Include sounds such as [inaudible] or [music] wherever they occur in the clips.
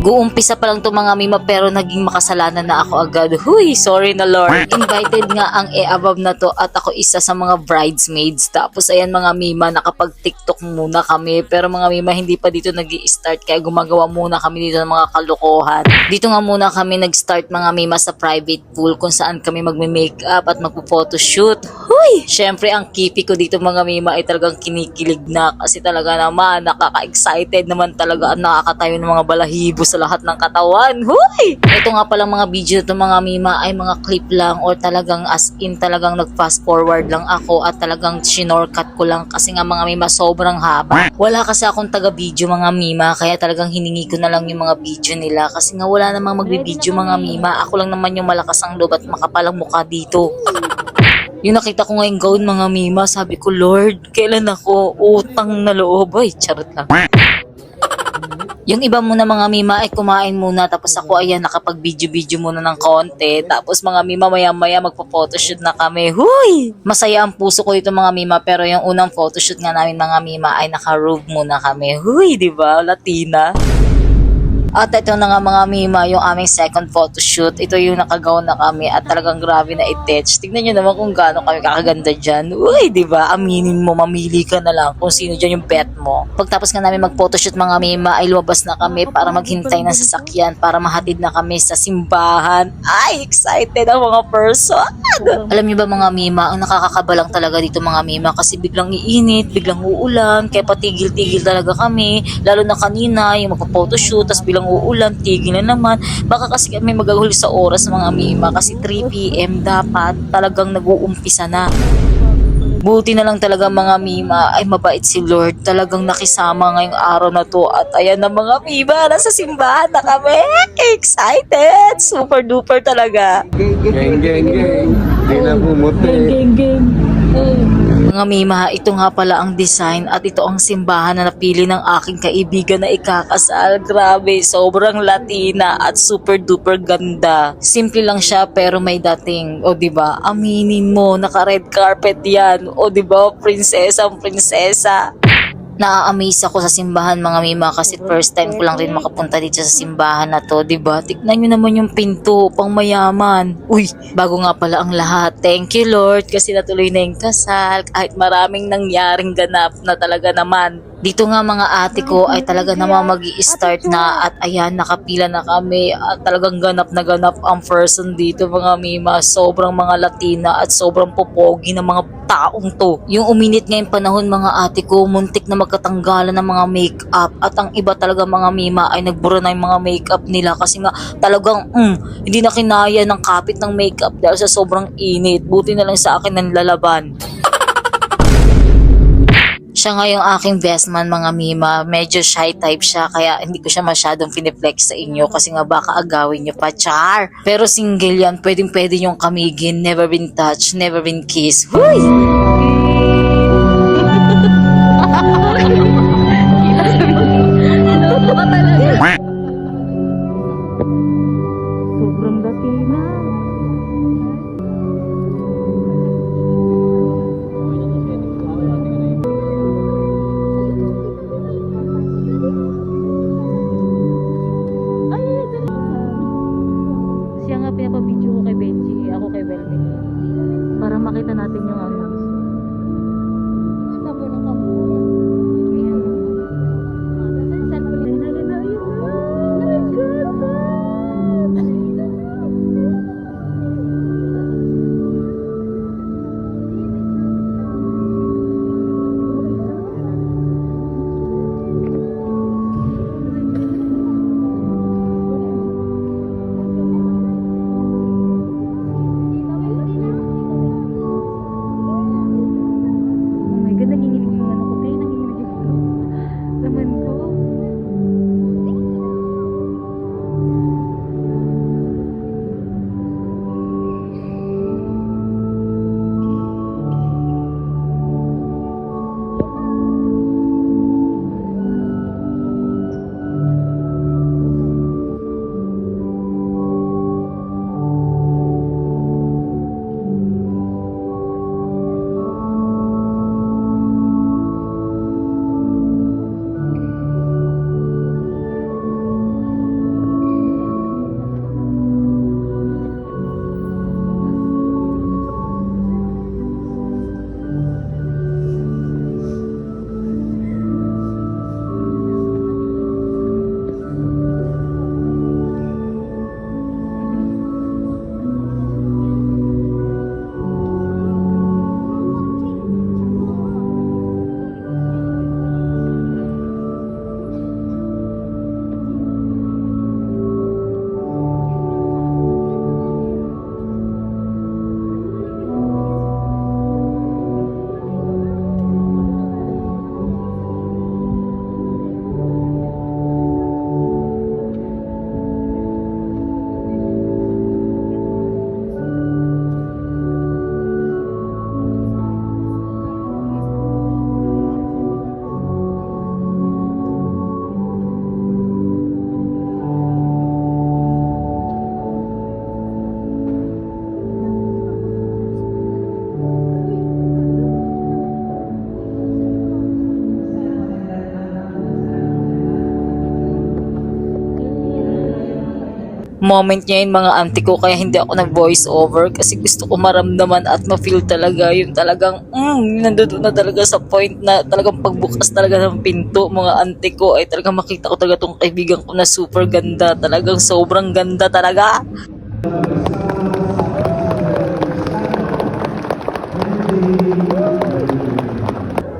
Guumpisa pa lang to mga mima pero naging makasalanan na ako agad. Huy, sorry na Lord. [laughs] Invited nga ang e-above na to at ako isa sa mga bridesmaids. Tapos ayan mga mima, nakapag-tiktok muna kami. Pero mga mima, hindi pa dito nag start kaya gumagawa muna kami dito ng mga kalokohan. Dito nga muna kami nag-start mga mima sa private pool kung saan kami magme-makeup at magpo-photoshoot. Huy! Syempre, ang kipi ko dito mga mima ay talagang kinikilig na kasi talaga naman nakaka-excited naman talaga at nakakatayo ng mga balahibo sa lahat ng katawan. Huy! Ito nga palang mga video to mga mima ay mga clip lang or talagang as in talagang nag-fast forward lang ako at talagang shinortcut ko lang kasi nga mga mima sobrang haba. Wala kasi akong taga-video mga mima kaya talagang hiningi ko na lang yung mga video nila kasi nga wala namang magbi-video mga mima. Ako lang naman yung malakas ang loob at makapalang mukha dito. Yung nakita ko ngayong gown mga mima, sabi ko, Lord, kailan ako utang na loob? Ay, charot lang. Yung iba muna mga mima ay kumain muna tapos ako ayan nakapag-video-video muna ng konti tapos mga mima maya-maya magpo-photoshoot na kami. Huy! Masaya ang puso ko dito mga mima pero yung unang photoshoot nga namin mga mima ay naka-robe muna kami. Huy, di ba? Latina. At ito na nga mga mima, yung aming second photoshoot. Ito yung nakagawa na kami at talagang grabe na i-tetch. Tignan nyo naman kung gaano kami kakaganda dyan. Uy, di ba? Aminin mo, mamili ka na lang kung sino dyan yung bet mo. Pagtapos nga namin mag-photoshoot mga mima, ay lumabas na kami para maghintay ng sasakyan para mahatid na kami sa simbahan. Ay, excited ang mga person. Alam niyo ba mga mima, ang nakakakabalang talaga dito mga mima kasi biglang iinit, biglang uulan, kaya patigil-tigil talaga kami. Lalo na kanina, yung magpa-photoshoot, tapos bilang uulan, tigil na naman. Baka kasi kami magaguli sa oras mga mima kasi 3pm dapat talagang nag-uumpisa na. Buti na lang talaga mga mima ay mabait si Lord. Talagang nakisama ngayong araw na to. At ayan na mga mima, nasa simbahan na kami. Excited! Super duper talaga. Geng, geng, geng. Di na pumuti. Mga mima, ito nga pala ang design at ito ang simbahan na napili ng aking kaibigan na ikakasal. Grabe, sobrang Latina at super duper ganda. Simple lang siya pero may dating. O ba? Aminin mo, naka red carpet yan. O ba? Prinsesa, prinsesa. Na-amaze ako sa simbahan mga mima kasi first time ko lang rin makapunta dito sa simbahan na to, 'di ba? Tignan niyo naman yung pinto, pang mayaman. Uy, bago nga pala ang lahat. Thank you Lord kasi natuloy na yung kasal kahit maraming nangyaring ganap na talaga naman. Dito nga mga ate ko ay talaga naman mag start na at ayan nakapila na kami at talagang ganap na ganap ang person dito mga mima. Sobrang mga Latina at sobrang popogi ng mga taong to. Yung uminit ngayong panahon mga ate ko, muntik na magkatanggalan ng mga makeup at ang iba talaga mga mima ay nagbura na yung mga makeup nila kasi nga talagang mm, hindi na kinaya ng kapit ng makeup dahil sa sobrang init. Buti na lang sa akin ng lalaban. Siya nga yung aking best man mga mima. Medyo shy type siya kaya hindi ko siya masyadong finiflex sa inyo kasi nga baka agawin nyo pa. Char! Pero single yan, pwedeng pwede yung kamigin. Never been touched, never been kissed. Huy! Moment niya yun mga auntie ko kaya hindi ako nag-voice over kasi gusto ko maramdaman at ma-feel talaga yung talagang mm, nandun na talaga sa point na talagang pagbukas talaga ng pinto mga auntie ko ay talagang makita ko talaga tong kaibigan ko na super ganda talagang sobrang ganda talaga.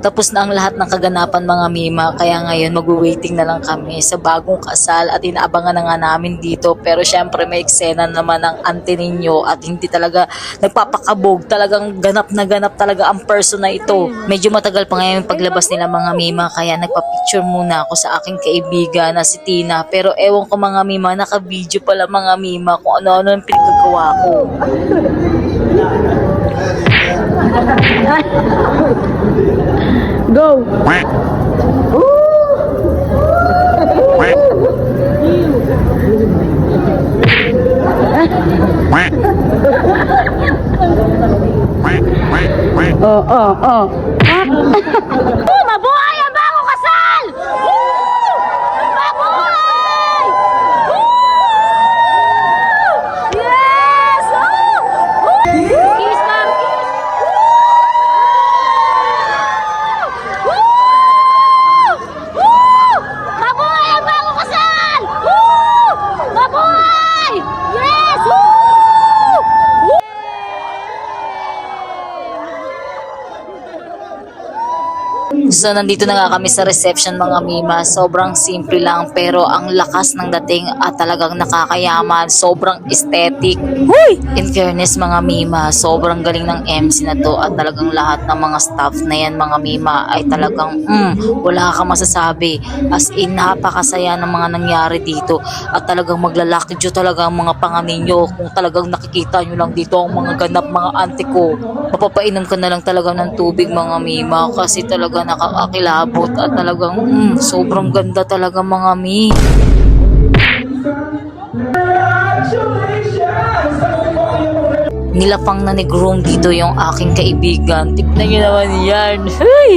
Tapos na ang lahat ng kaganapan mga mima, kaya ngayon mag-waiting na lang kami sa bagong kasal at inaabangan na nga namin dito. Pero syempre may eksena naman ng ante ninyo at hindi talaga nagpapakabog. Talagang ganap na ganap talaga ang person na ito. Medyo matagal pa ngayon paglabas nila mga mima, kaya nagpa-picture muna ako sa aking kaibigan na si Tina. Pero ewan ko mga mima, naka-video pala mga mima kung ano-ano yung pinagagawa ko. [laughs] Go! [laughs] [laughs] Oh, oh, oh. Oh, mabuhay ang So nandito na nga kami sa reception mga mima. Sobrang simple lang pero ang lakas ng dating at talagang nakakayaman. Sobrang aesthetic. Huy! In fairness mga mima, sobrang galing ng MC na to at talagang lahat ng mga staff na yan mga mima ay talagang mm, wala kang masasabi. As in napakasaya ng mga nangyari dito at talagang maglalakidyo talaga ang mga panga ninyo kung talagang nakikita nyo lang dito ang mga ganap mga ante ko. Mapapainom ka na lang talaga ng tubig mga mima kasi talaga nakakakilabot at talagang mm, sobrang ganda talaga mga mi. Nilapang na ni groom dito yung aking kaibigan. Tignan nyo naman yan. Hey!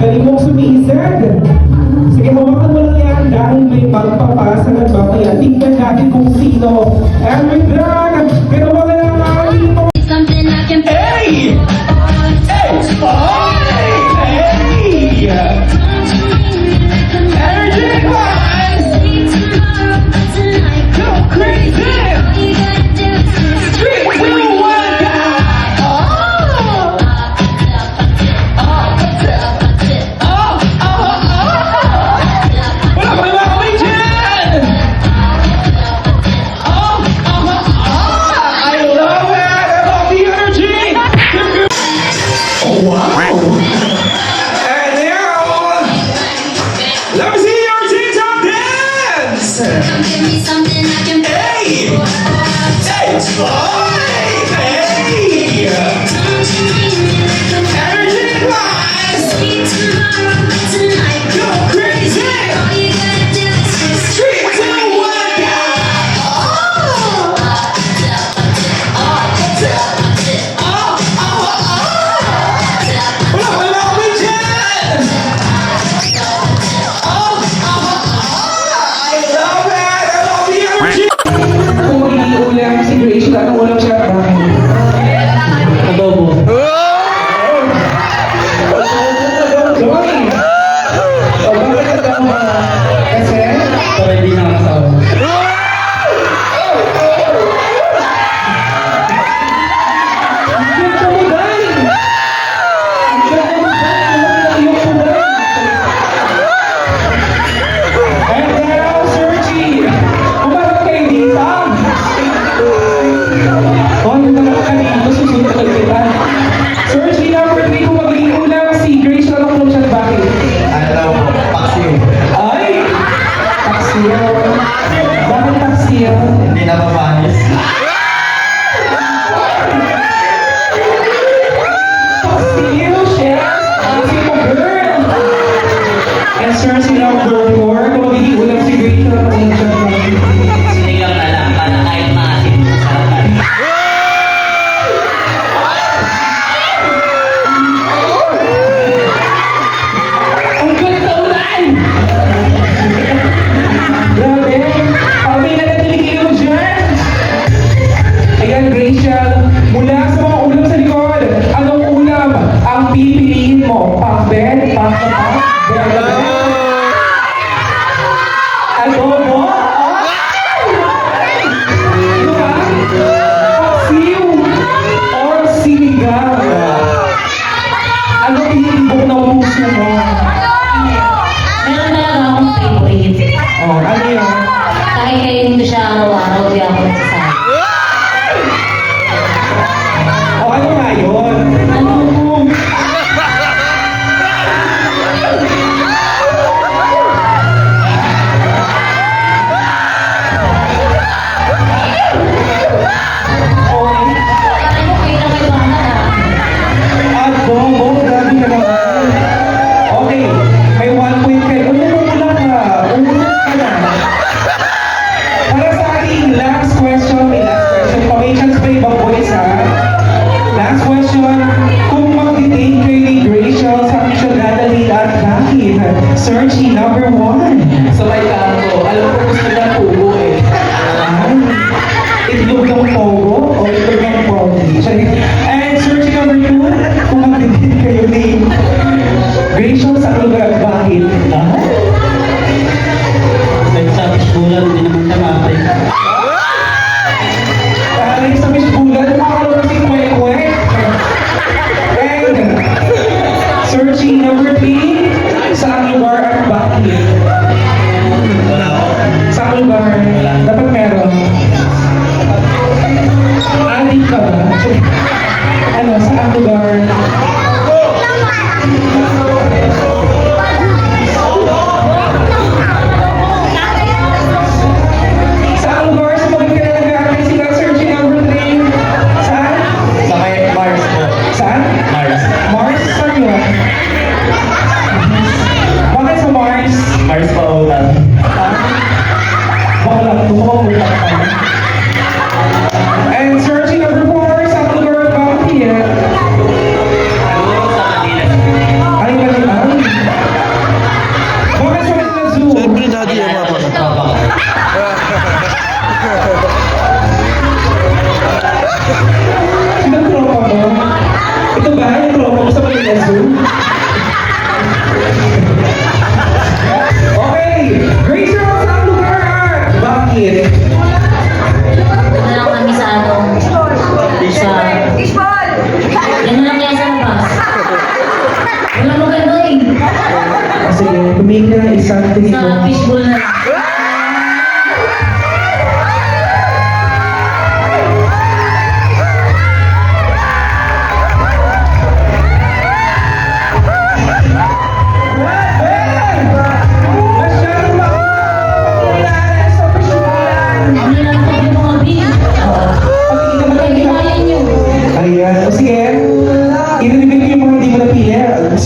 Galing mong sumisag. Sige, hawakan mo lang yan dahil may magpapasa at mamaya. Tingnan natin kung sino. And with Hallelujah. number 4, kumagiging unang si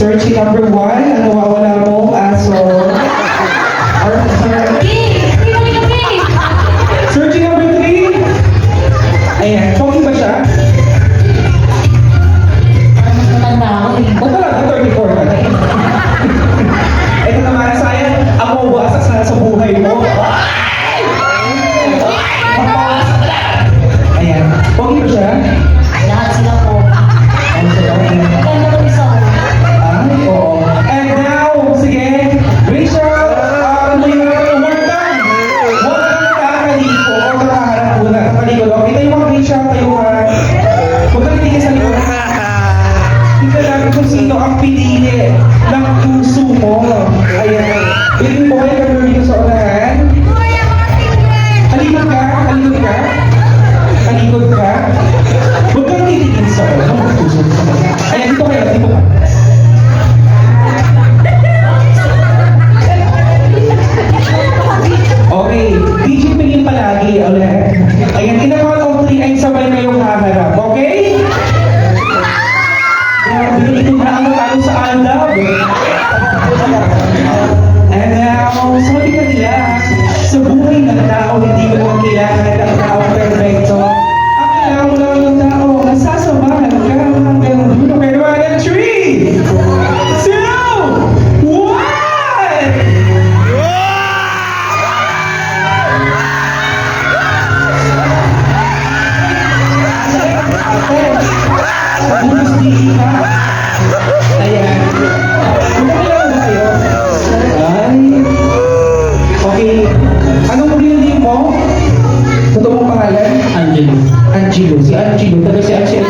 church, ikaw number one, ano wawala mo 夜，让枯树活了。Inaano tayo sa adab. And now, sabi kanila, sa buhay ng tao, hindi mo kailangan Angelo, taga si Angelo.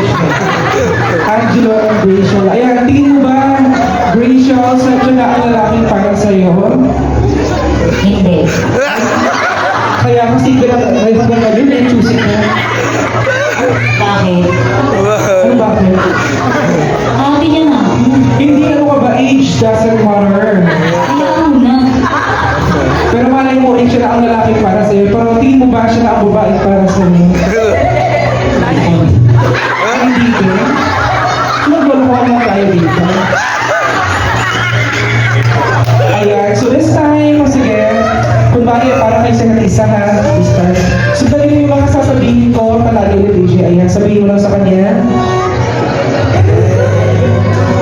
Angelo [laughs] and Rachel. Ayan, tingin mo ba, Rachel, sa na ang lalaking para sa'yo? Hindi. Kaya kasi ka na, kahit ba na yun, eh, choosing na. Bakit? Ano bakit? Ate niya na. Hindi ano ka ba, age doesn't matter. Ayaw na. Pero malay mo, age na ang lalaki para sa'yo. Pero tingin mo ba siya na ang babae para sa'yo? Nagwaluhan lang tayo dito. Ayan, so this time, sige, kung bakit para kayo sa isa ha, this time. So dali yung mga sasabihin ko, palagi ulit DJ, ayan, sabihin mo lang sa kanya.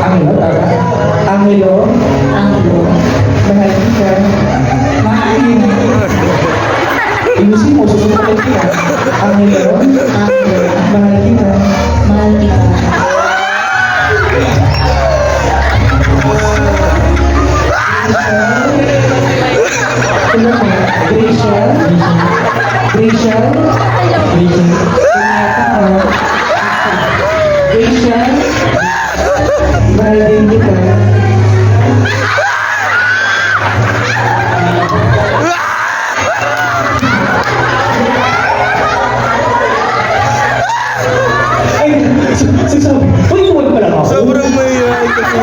Angelo, tama? Angelo, Angelo. mahal kita. Mahal. Inusin mo, susunod kita. Angelo, Angelo. mahal kita. Mahal kita. Rachel? Rachel? Rachel? Rachel? Mahal din kita. Ay, sinasabi, uy, iwan pala ako. Sobrang mahihain kasi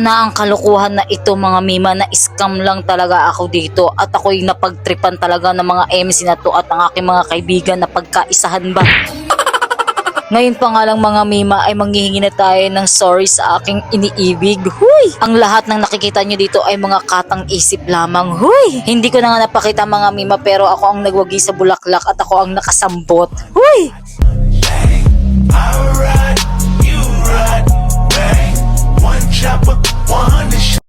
na ang kalukuhan na ito mga mima na scam lang talaga ako dito at ako'y napagtripan talaga ng mga MC na to at ang aking mga kaibigan na pagkaisahan ba. [laughs] Ngayon pa nga lang mga mima ay manghihingi na tayo ng sorry sa aking iniibig. Huy! Ang lahat ng nakikita nyo dito ay mga katang isip lamang. Huy! Hindi ko na nga napakita mga mima pero ako ang nagwagi sa bulaklak at ako ang nakasambot. Huy! Ride, you ride, One chopper, 100 shots.